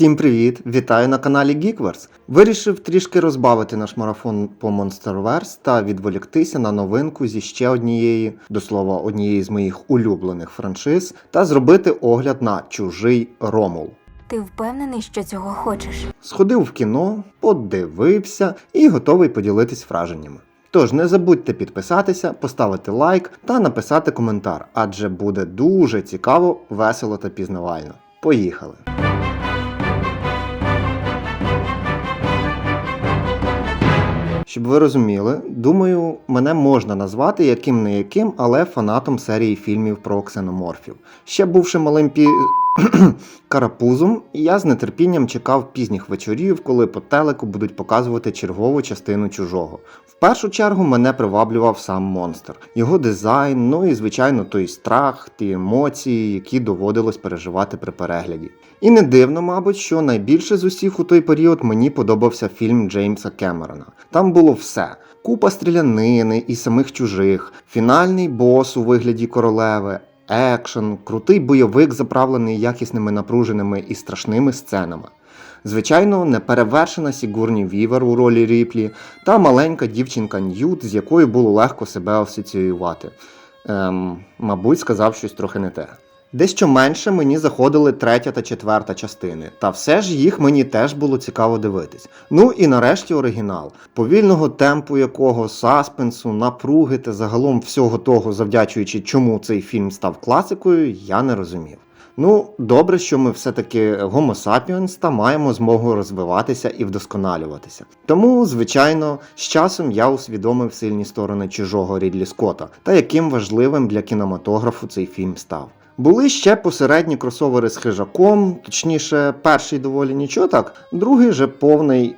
Всім привіт! Вітаю на каналі Geekverse. Вирішив трішки розбавити наш марафон по Monsterverse та відволіктися на новинку зі ще однієї, до слова, однієї з моїх улюблених франшиз, та зробити огляд на чужий Ромул. Ти впевнений, що цього хочеш? Сходив в кіно, подивився і готовий поділитись враженнями. Тож не забудьте підписатися, поставити лайк та написати коментар, адже буде дуже цікаво, весело та пізнавально. Поїхали! Щоб ви розуміли, думаю, мене можна назвати яким не яким, але фанатом серії фільмів про ксеноморфів. Ще бувши малим пі... карапузом, я з нетерпінням чекав пізніх вечорів, коли по телеку будуть показувати чергову частину чужого. В першу чергу мене приваблював сам монстр, його дизайн, ну і звичайно той страх, ті емоції, які доводилось переживати при перегляді. І не дивно, мабуть, що найбільше з усіх у той період мені подобався фільм Джеймса Кемерона. Там було все: купа стрілянини і самих чужих, фінальний бос у вигляді королеви, екшен, крутий бойовик, заправлений якісними напруженими і страшними сценами. Звичайно, неперевершена Сігурні Вівер у ролі Ріплі та маленька дівчинка Ньют, з якою було легко себе асоціювати. Ем, мабуть, сказав щось трохи не те. Дещо менше мені заходили третя та четверта частини, та все ж їх мені теж було цікаво дивитись. Ну і нарешті оригінал, повільного темпу якого, саспенсу, напруги та загалом всього того, завдячуючи чому цей фільм став класикою, я не розумів. Ну, добре, що ми все-таки Homo sapiens та маємо змогу розвиватися і вдосконалюватися. Тому, звичайно, з часом я усвідомив сильні сторони чужого Рідлі Скотта та яким важливим для кінематографу цей фільм став. Були ще посередні кросовери з хижаком, точніше, перший доволі нічого так, другий же повний.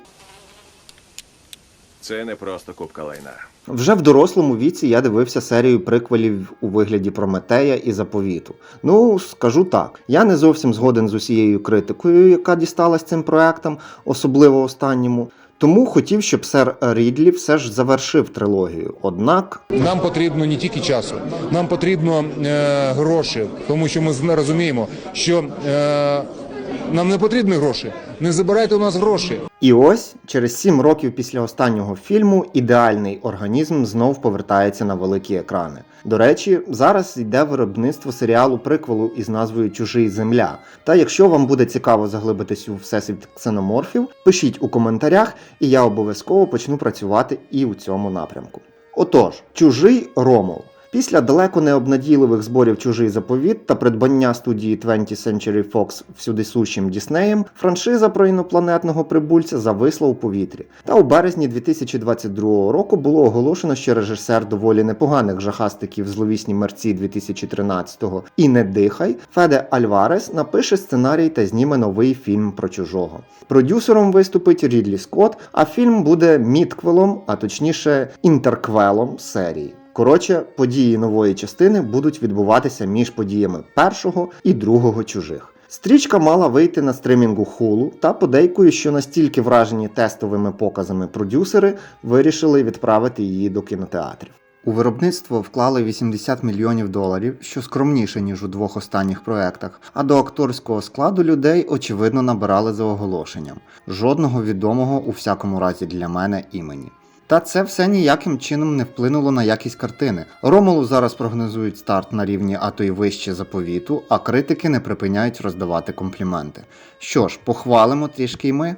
Це не просто кубка лайна. Вже в дорослому віці я дивився серію приквелів у вигляді Прометея і Заповіту. Ну, скажу так, я не зовсім згоден з усією критикою, яка дісталась цим проектам, особливо останньому. Тому хотів, щоб сер Рідлі все ж завершив трилогію. Однак Нам потрібно не тільки часу, нам потрібно е, гроші, тому що ми розуміємо, що е, нам не потрібні гроші. Не забирайте у нас гроші. І ось через сім років після останнього фільму ідеальний організм знов повертається на великі екрани. До речі, зараз йде виробництво серіалу приквелу із назвою Чужий Земля. Та якщо вам буде цікаво заглибитись у всесвіт ксеноморфів, пишіть у коментарях, і я обов'язково почну працювати і у цьому напрямку. Отож, чужий Ромул. Після далеко необнадійливих зборів чужий заповіт та придбання студії 20th Century Fox всюдисущим Діснеєм, франшиза про інопланетного прибульця зависла у повітрі. Та у березні 2022 року було оголошено, що режисер доволі непоганих жахастиків зловісні мерці 2013-го і не дихай Феде Альварес напише сценарій та зніме новий фільм про чужого. Продюсером виступить Рідлі Скотт, а фільм буде мітквелом, а точніше інтерквелом серії. Коротше, події нової частини будуть відбуватися між подіями першого і другого чужих. Стрічка мала вийти на стримінгу Hulu, та подейкую, що настільки вражені тестовими показами продюсери вирішили відправити її до кінотеатрів. У виробництво вклали 80 мільйонів доларів, що скромніше ніж у двох останніх проектах. А до акторського складу людей очевидно набирали за оголошенням. Жодного відомого у всякому разі для мене імені. Та це все ніяким чином не вплинуло на якість картини. Ромулу зараз прогнозують старт на рівні, а то й вище заповіту, а критики не припиняють роздавати компліменти. Що ж, похвалимо трішки й ми.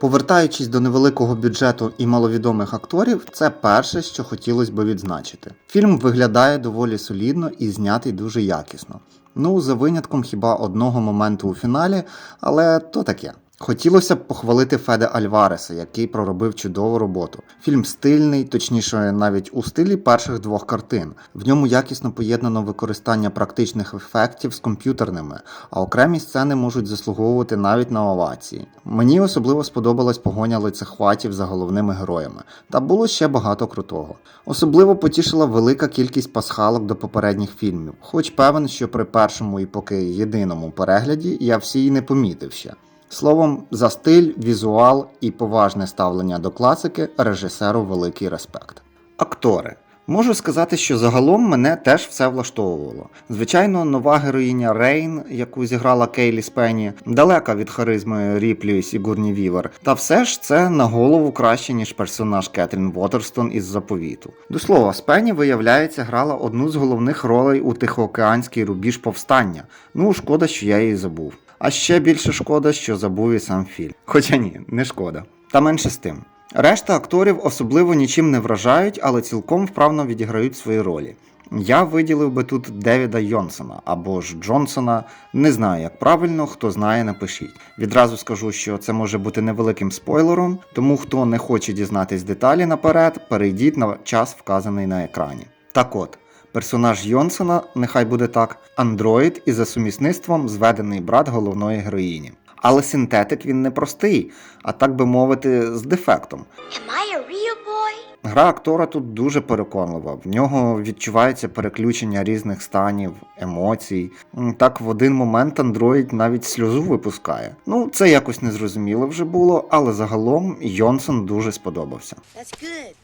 Повертаючись до невеликого бюджету і маловідомих акторів, це перше, що хотілося би відзначити. Фільм виглядає доволі солідно і знятий дуже якісно. Ну, за винятком хіба одного моменту у фіналі, але то таке. Хотілося б похвалити Феде Альвареса, який проробив чудову роботу. Фільм стильний, точніше, навіть у стилі перших двох картин. В ньому якісно поєднано використання практичних ефектів з комп'ютерними, а окремі сцени можуть заслуговувати навіть на овації. Мені особливо сподобалась погоня лицехватів за головними героями, та було ще багато крутого. Особливо потішила велика кількість пасхалок до попередніх фільмів, хоч певен, що при першому і поки єдиному перегляді я всі й не помітив ще. Словом, за стиль, візуал і поважне ставлення до класики режисеру великий респект. Актори. Можу сказати, що загалом мене теж все влаштовувало. Звичайно, нова героїня Рейн, яку зіграла Кейлі Спенні, далека від харизми Ріплі і Сігурні Вівер. Та все ж це на голову краще, ніж персонаж Кетрін Вотерстон із заповіту. До слова, Спенні, виявляється, грала одну з головних ролей у Тихоокеанський рубіж повстання. Ну, шкода, що я її забув. А ще більше шкода, що забув і сам фільм. Хоча ні, не шкода. Та менше з тим. Решта акторів особливо нічим не вражають, але цілком вправно відіграють свої ролі. Я виділив би тут Девіда Йонсона або ж Джонсона. Не знаю, як правильно, хто знає, напишіть. Відразу скажу, що це може бути невеликим спойлером, тому хто не хоче дізнатись деталі наперед, перейдіть на час, вказаний на екрані. Так от, персонаж Йонсона, нехай буде так, андроїд і за сумісництвом зведений брат головної героїні. Але синтетик він не простий, а так би мовити, з дефектом. Am I a real boy? Гра актора тут дуже переконлива. В нього відчувається переключення різних станів, емоцій. Так, в один момент андроїд навіть сльозу випускає. Ну, це якось незрозуміло вже було, але загалом Йонсон дуже сподобався. That's good.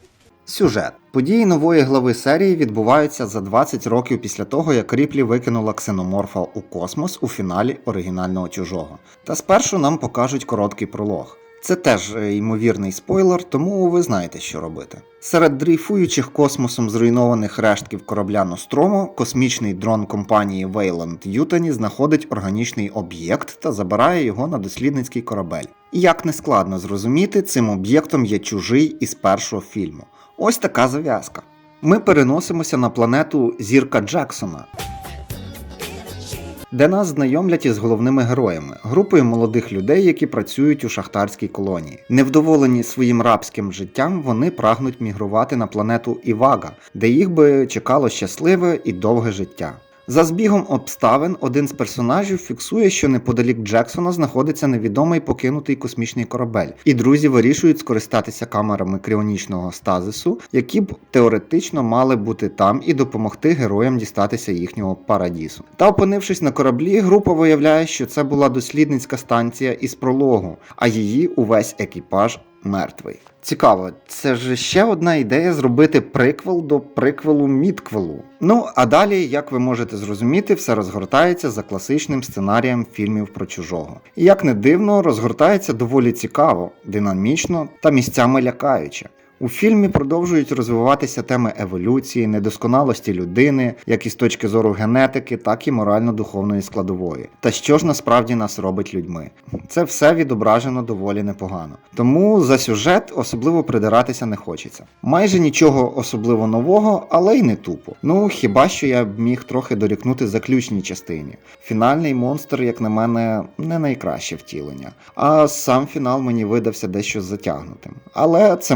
Сюжет. Події нової глави серії відбуваються за 20 років після того, як Ріплі викинула ксеноморфа у космос у фіналі оригінального чужого. Та спершу нам покажуть короткий пролог. Це теж е, ймовірний спойлер, тому ви знаєте, що робити. Серед дрейфуючих космосом зруйнованих рештків корабля Ностромо космічний дрон компанії Wayland Yutani знаходить органічний об'єкт та забирає його на дослідницький корабель. І як не складно зрозуміти, цим об'єктом є чужий із першого фільму. Ось така зав'язка. Ми переносимося на планету Зірка Джексона, де нас знайомлять із головними героями, групою молодих людей, які працюють у шахтарській колонії. Невдоволені своїм рабським життям, вони прагнуть мігрувати на планету Івага, де їх би чекало щасливе і довге життя. За збігом обставин один з персонажів фіксує, що неподалік Джексона знаходиться невідомий покинутий космічний корабель, і друзі вирішують скористатися камерами кріонічного стазису, які б теоретично мали бути там і допомогти героям дістатися їхнього парадісу. Та опинившись на кораблі, група виявляє, що це була дослідницька станція із прологу, а її увесь екіпаж мертвий. Цікаво, це ж ще одна ідея зробити приквел до приквелу мітквелу. Ну а далі, як ви можете зрозуміти, все розгортається за класичним сценарієм фільмів про чужого. І як не дивно, розгортається доволі цікаво, динамічно та місцями лякаюче. У фільмі продовжують розвиватися теми еволюції, недосконалості людини, як і з точки зору генетики, так і морально-духовної складової. Та що ж насправді нас робить людьми? Це все відображено доволі непогано. Тому за сюжет особливо придиратися не хочеться. Майже нічого особливо нового, але й не тупо. Ну хіба що я б міг трохи дорікнути заключній частині. Фінальний монстр, як на мене, не найкраще втілення. А сам фінал мені видався дещо затягнутим. Але це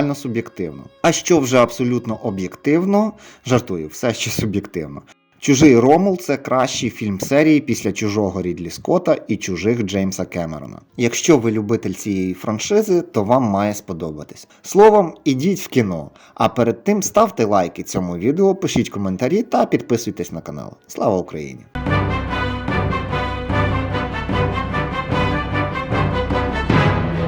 максимально суб'єктивно. А що вже абсолютно об'єктивно, жартую, все ще суб'єктивно. Чужий Ромул це кращий фільм серії після чужого Рідлі Скотта і чужих Джеймса Кемерона. Якщо ви любитель цієї франшизи, то вам має сподобатись. Словом, ідіть в кіно. А перед тим ставте лайки цьому відео, пишіть коментарі та підписуйтесь на канал. Слава Україні!